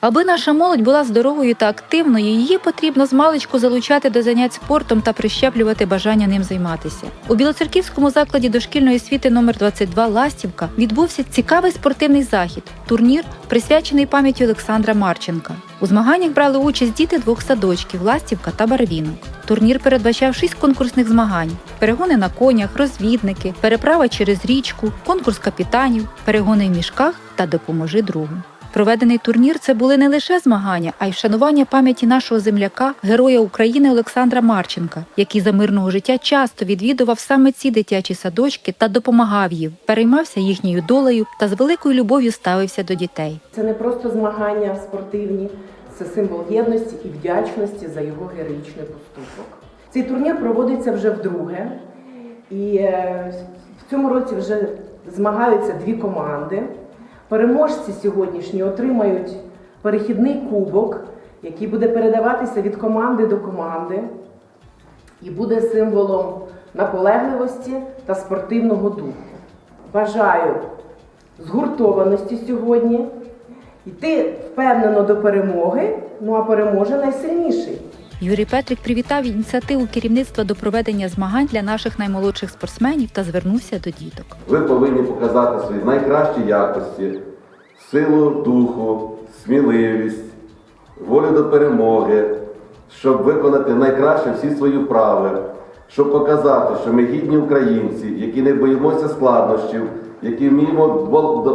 Аби наша молодь була здоровою та активною, її потрібно з маличку залучати до занять спортом та прищеплювати бажання ним займатися. У Білоцерківському закладі дошкільної освіти номер 22 Ластівка відбувся цікавий спортивний захід турнір, присвячений пам'яті Олександра Марченка. У змаганнях брали участь діти двох садочків Ластівка та Барвінок. Турнір передбачав шість конкурсних змагань: перегони на конях, розвідники, переправа через річку, конкурс капітанів, перегони в мішках та допоможи другу. Проведений турнір це були не лише змагання, а й вшанування пам'яті нашого земляка, героя України Олександра Марченка, який за мирного життя часто відвідував саме ці дитячі садочки та допомагав їм, переймався їхньою долею та з великою любов'ю ставився до дітей. Це не просто змагання спортивні, це символ єдності і вдячності за його героїчний поступок. Цей турнір проводиться вже вдруге, і е, в цьому році вже змагаються дві команди. Переможці сьогоднішні отримають перехідний кубок, який буде передаватися від команди до команди і буде символом наполегливості та спортивного духу. Бажаю згуртованості сьогодні, йти впевнено до перемоги, ну а переможе найсильніший. Юрій Петрик привітав ініціативу керівництва до проведення змагань для наших наймолодших спортсменів та звернувся до діток. Ви повинні показати свої найкращі якості, силу духу, сміливість, волю до перемоги, щоб виконати найкраще всі свої вправи, щоб показати, що ми гідні українці, які не боїмося складнощів, які вміємо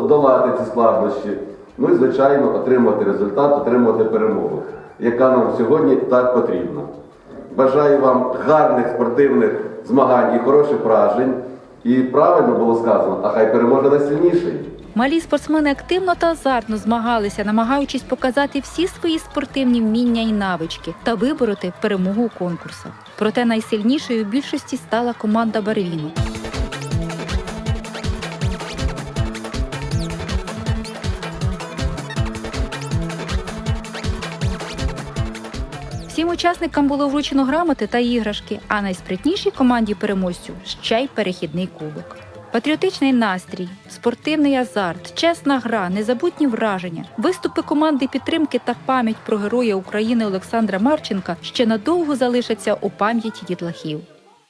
долати ці складнощі. Ну і, звичайно, отримувати результат, отримувати перемогу, яка нам сьогодні так потрібна. Бажаю вам гарних спортивних змагань і хороших вражень. І правильно було сказано, а хай переможе найсильніший. Малі спортсмени активно та азартно змагалися, намагаючись показати всі свої спортивні вміння і навички та вибороти перемогу у конкурсах. Проте найсильнішою в більшості стала команда Барвінок. Всім учасникам було вручено грамоти та іграшки, а найспритнішій команді переможцю ще й перехідний кубок. Патріотичний настрій, спортивний азарт, чесна гра, незабутні враження, виступи команди підтримки та пам'ять про героя України Олександра Марченка ще надовго залишаться у пам'яті дітлахів.